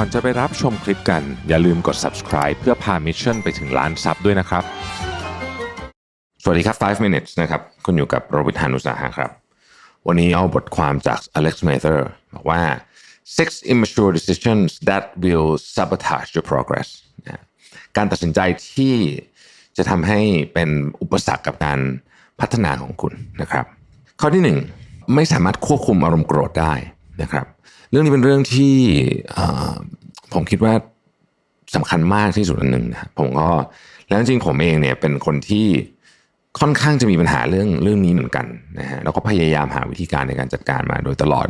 ก่อนจะไปรับชมคลิปกัน อย่าลืมกด subscribe เพื่อพามิชชั่นไปถึงล้านซับด้วยนะครับ สวัสดีครับ 5 minutes นะครับ คุณอยู่กับโรบิทานุสาหะครับ วันนี้เอาบทความจาก Alex Mather บอกว่า six immature decisions that will sabotage your progress นะการตัดสินใจที่จะทำให้เป็นอุปสรรคกับการพัฒนาของคุณนะครับ ข้อที่หนึ่งไม่สามารถควบคุมอารมณ์โกรธได้ นะครับ เรื่องนี้เป็นเรื่องที่ผมคิดว่าสำคัญมากที่สุดอันหนึ่งนะผมก็แล้วจริงผมเองเนี่ยเป็นคนที่ค่อนข้างจะมีปัญหาเรื่องเรื่องนี้เหมือนกันนะฮะแล้วก็พยายามหาวิธีการในการจัดการมาโดยตลอด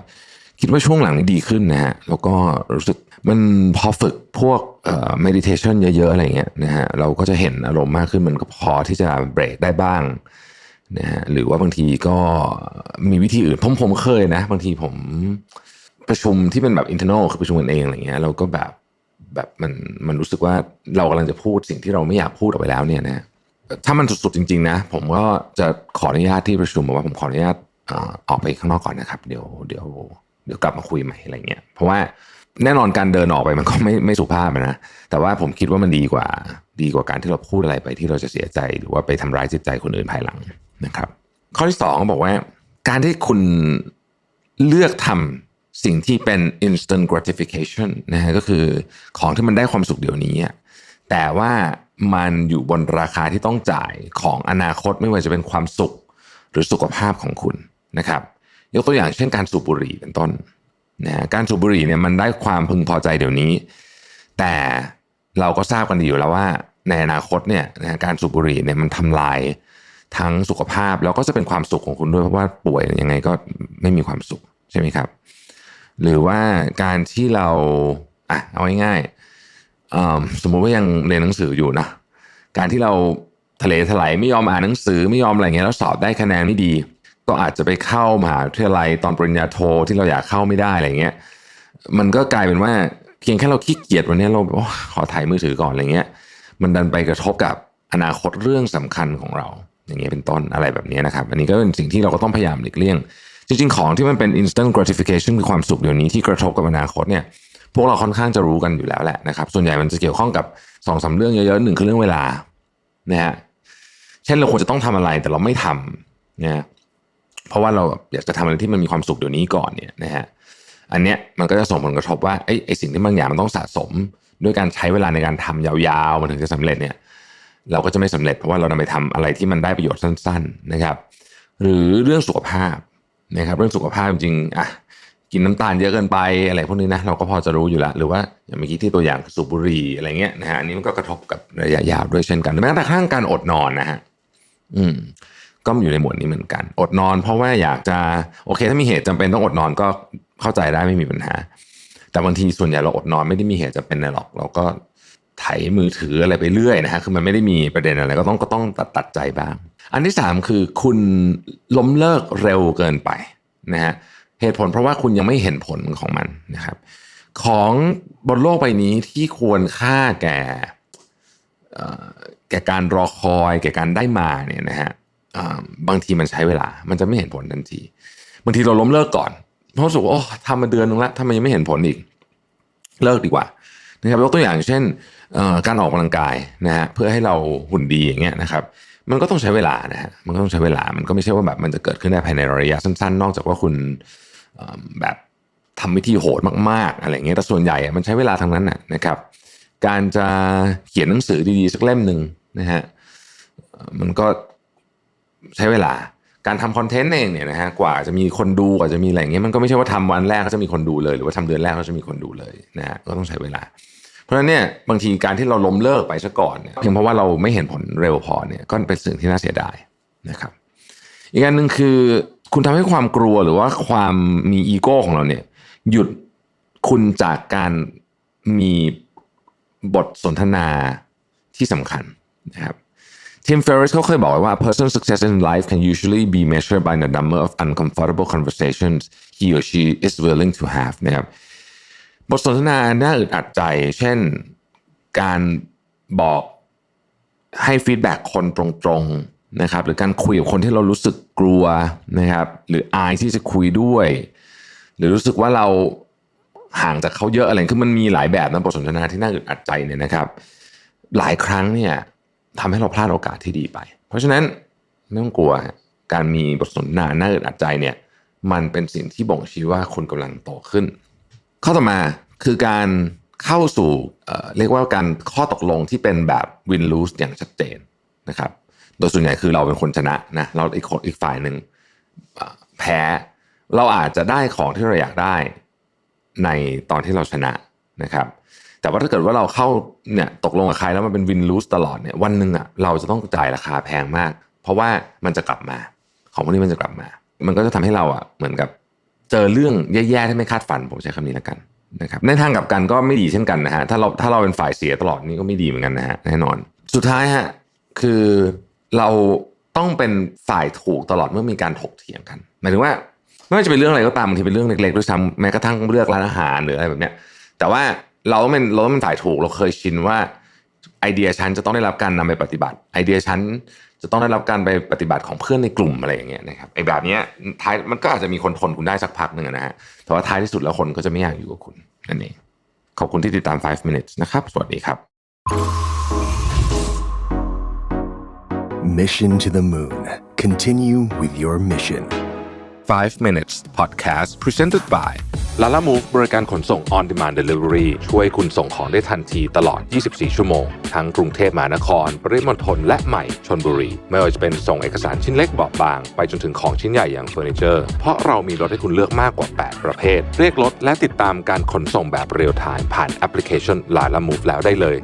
คิดว่าช่วงหลังนี้ดีขึ้นนะฮะแล้วก็รู้สึกมันพอฝึกพวกเอ่อ meditation เยอะๆ อะไรเงี้ยนะฮะเราก็จะเห็นอารมณ์มากขึ้นมันก็พอที่จะเบรกได้บ้าง นะฮะหรือว่าบางทีก็มีวิธีอื่นผมผมเคยนะ บางทีผมประชุมที่เป็นแบบ internal คือประชุมกันเองอะไรเงี้ยเราก็แบบแบบมันมันรู้สึกว่าเรากำลังจะพูดสิ่งที่เราไม่อยากพูดออกไปแล้วเนี่ยนะถ้ามันสุดๆจริง ๆ นะ ผมก็จะขออนุญาตที่ประชุมบอกว่าผมขออนุญาตออกไปข้างนอกก่อนนะครับ เดี๋ยวเดี๋ยวเดี๋ยวกลับมาคุยใหม่อะไรเงี้ยเพราะว่าแน่นอนการเดินออกไปมันก็ไม่ไม่สุภาพนะแต่ว่าผมคิดว่ามันดีกว่า ดีกว่าการที่เราพูดอะไรไปที่เราจะเสียใจ หรือว่าไปทำร้ายจิตใจคนอื่นภายหลัง นะครับ ข้อที่สองบอกว่า การที่คุณเลือกทำสิ่งที่เป็น instant gratification นะฮะก็คือของที่มันได้ความสุขเดี๋ยวนี้ แต่ว่ามันอยู่บนราคาที่ต้องจ่ายของอนาคตไม่ว่าจะเป็นความสุขหรือสุขภาพของคุณนะครับ ยกตัวอย่างเช่นการสูบบุหรี่เป็นต้นนะฮะการสูบบุหรี่เนี่ยมันได้ความพึงพอใจเดี๋ยวนี้ แต่เราก็ทราบกันดีอยู่แล้วว่าในอนาคตเนี่ยนะการสูบบุหรี่เนี่ยมันทำลาย ทั้งสุขภาพแล้วก็จะเป็นความสุขของคุณด้วยเพราะว่าป่วยยังไงก็ไม่มีความสุขใช่ไหมครับ หรือว่าการที่เราอะเอาง่ายๆสมมุติว่ายังเรียนหนังสืออยู่นะการที่เราทะเลถลายไม่ยอมอ่านหนังสือไม่ยอมอะไรเงี้ยแล้วสอบได้คะแนนไม่ดี ก็อาจจะไปเข้ามหาวิทยาลัยตอนปริญญาโทที่เราอยากเข้าไม่ได้อะไรเงี้ยมันก็กลายเป็นว่าเพียงแค่เราขี้เกียจวันนี้เราขอถ่ายมือถือก่อนอะไรเงี้ย มันดันไปกระทบกับอนาคตเรื่องสำคัญของเรา อย่างเงี้ยเป็นต้นอะไรแบบนี้นะครับ อันนี้ก็เป็นสิ่งที่เราก็ต้องพยายามหลีกเลี่ยง จริง ๆ ของที่มันเป็น instant gratification คือความสุขเดี๋ยวนี้ที่กระทบกับอนาคตเนี่ยพวกเราค่อนข้างจะรู้กันอยู่แล้วแหละนะครับ ส่วนใหญ่มันจะเกี่ยวข้องกับสองสาเรื่องเยอะๆหนึ่งคือเรื่องเวลานะฮะเช่นเราควรจะต้องทำอะไรแต่เราไม่ทำนะเพราะว่าเราอยากจะทำอะไรที่มันมีความสุขเดี๋ยวนี้ก่อนเนี่ยนะฮะอันเนี้ยมันก็จะส่งผลกระทบว่าไอ้ไอ้สิ่งที่บางอย่างมันต้องสะสม ด้วยการใช้เวลาในการทำยาวๆมันถึงจะสำเร็จเนี่ย เราก็จะไม่สำเร็จเพราะว่าเรานำไปทำอะไรที่มันได้ประโยชน์สั้น ๆนะครับ หรือเรื่องสุขภาพนะครับ เรื่องสุขภาพจริงๆอะกินน้ำตาลเยอะเกินไปอะไรพวกนี้นะเราก็พอจะรู้อยู่แล้วหรือว่าอย่างเมื่อกี้ที่ตัวอย่างสูบบุหรี่อะไรเงี้ยนะฮะอันนี้มันก็กระทบกับระยะยาวด้วยเช่นกันแม้กระทั่งการอดนอนนะฮะอืมก็อยู่ในหมวดนี้เหมือนกัน อดนอน เพราะว่าอยากจะโอเค ถ้ามีเหตุจำเป็นต้องอดนอนก็เข้าใจได้ไม่มีปัญหา แต่บางทีส่วนใหญ่เราอดนอนไม่ได้มีเหตุจำเป็นอะไรหรอก เราก็ ไถมือถืออะไรไปเรื่อยนะฮะคือมันไม่ได้มีประเด็นอะไรก็ต้องก็ต้องตัดตัดใจบ้าง อันที่สามคือคุณล้มเลิกเร็วเกินไปนะฮะเหตุผลเพราะว่าคุณยังไม่เห็นผลของมันนะครับ ของบนโลกใบนี้ที่ควรค่าแก่แก่การรอคอย แก่การได้มาเนี่ยนะฮะบางทีมันใช้เวลา มันจะไม่เห็นผลทันทีบางทีเราล้มเลิกก่อนเพราะรู้สึกว่าโอ้ทำมาเดือนนึงแล้วทำไมยังไม่เห็นผลอีก เลิกดีกว่า นะครับยกตัวอย่างเช่นการออกกำลังกายนะฮะเพื่อให้เราหุ่นดีอย่างเงี้ยนะครับมันก็ต้องใช้เวลานะฮะมันก็ต้องใช้เวลามันก็ไม่ใช่ว่าแบบมันจะเกิดขึ้นได้ภายในระยะสั้นๆ นอกจากว่าคุณแบบทำวิธีโหดมากๆอะไรเงี้ยแต่ส่วนใหญ่มันใช้เวลาทั้งนั้นนะครับ การจะเขียนหนังสือดีๆสักเล่มหนึ่งนะฮะมันก็ใช้เวลา การทำคอนเทนต์เองเนี่ยนะฮะกว่าจะมีคนดูกว่าจะมีอะไรอย่างเงี้ยมันก็ไม่ใช่ว่าทำวันแรกก็จะมีคนดูเลย หรือว่าทำเดือนแรกก็จะมีคนดูเลยนะฮะก็ต้องใช้เวลา เพราะฉะนั้นเนี่ยบางทีการที่เราล้มเลิกไปซะก่อนเนี่ยเพียงเพราะว่าเราไม่เห็นผลเร็วพอเนี่ยก็เป็นสิ่งที่น่าเสียดายนะครับ อีกอันหนึ่งคือคุณทำให้ความกลัวหรือว่าความมีอีโก้ของเราเนี่ย หยุดคุณจากการมีบทสนทนาที่สำคัญนะครับ Tim Ferriss เขาเคยบอกไว้ว่า a person's success in life can usually be measured by the number of uncomfortable conversations he or she is willing to have นะครับบทสนทนาน่าอึดอัดใจ เช่นการบอกให้ฟีดแบ็กคนตรงๆนะครับหรือการคุยกับคนที่เรารู้สึกกลัวนะครับหรืออายที่จะคุยด้วย หรือรู้สึกว่าเราห่างจากเขาเยอะอะไรคือมันมีหลายแบบนะบทสนทนาที่น่าอึดอัดใจเนี่ยนะครับ หลายครั้งเนี่ย ทำให้เราพลาดโอกาสที่ดีไป เพราะฉะนั้นไม่ต้องกลัวการมีบทสนทนาน่าอึดอัดใจเนี่ย มันเป็นสิ่งที่บ่งชี้ว่าคุณกำลังโตขึ้น ข้อต่อมาคือการเข้าสู่เรียกว่าการข้อตกลงที่เป็นแบบ win lose อย่างชัดเจนนะครับ โดยส่วนใหญ่คือเราเป็นคนชนะนะเราอีกคนอีกฝ่ายหนึ่งแพ้เราอาจจะได้ของที่เราอยากได้ในตอนที่เราชนะนะครับ แต่ว่าถ้าเกิดว่าเราเข้าเนี่ยตกลงกับใครแล้วมันเป็น win lose ตลอดเนี่ยวันหนึ่งอะเราจะต้องจ่ายราคาแพงมาก เพราะว่ามันจะกลับมา ของพวกนี้มันจะกลับมา มันก็จะทำให้เราอะเหมือนกับเจอเรื่องแย่ๆที่ไม่คาดฝันผมใช้คำนี้แล้วกันนะครับในทางกลับกันก็ไม่ดีเช่นกันนะฮะถ้าเราถ้าเราเป็นฝ่ายเสียตลอดนี่ก็ไม่ดีเหมือนกันนะฮะแน่นอน สุดท้ายฮะคือเราต้องเป็นฝ่ายถูกตลอดเมื่อมีการถกเถียงกันหมายถึงว่าไม่ว่าจะเป็นเรื่องอะไรก็ตามบางทีเป็นเรื่องเล็กๆด้วยซ้ำแม้กระทั่งเลือกร้านอาหารหรืออะไรแบบเนี้ยแต่ว่า เราต้องเป็นเราต้องเป็นฝ่ายถูกเราเคยชินว่า ไอเดียฉันจะต้องได้รับการนำไปปฏิบัติ ไอเดียฉันจะต้องได้รับการไปปฏิบัติของเพื่อนในกลุ่มอะไรอย่างเงี้ยนะครับไอแบบเนี้ยท้ายมันก็อาจจะมีคนทนคุณได้สักพักหนึ่งอะนะฮะแต่ว่าท้ายที่สุดแล้วคนก็จะไม่อยากอยู่กับคุณนั่นเองขอบคุณที่ติดตาม 5 minutes นะครับ สวัสดีครับ Mission to the moon. Continue with your mission. 5 minutes podcast presented by ลาล่ามูฟบริการขนส่ง on demand delivery ช่วยคุณส่งของได้ทันทีตลอด 24 ชั่วโมง ทั้งกรุงเทพมหานคร ปริมณฑลและใหม่ชนบุรี ไม่ว่าจะเป็นส่งเอกสารชิ้นเล็กเบาบาง ไปจนถึงของชิ้นใหญ่อย่างเฟอร์นิเจอร์ เพราะเรามีรถให้คุณเลือกมากกว่า 8 ประเภท เรียกรถและติดตามการขนส่งแบบเรียลไทม์ผ่านแอปพลิเคชันลาล่ามูฟแล้วได้เลย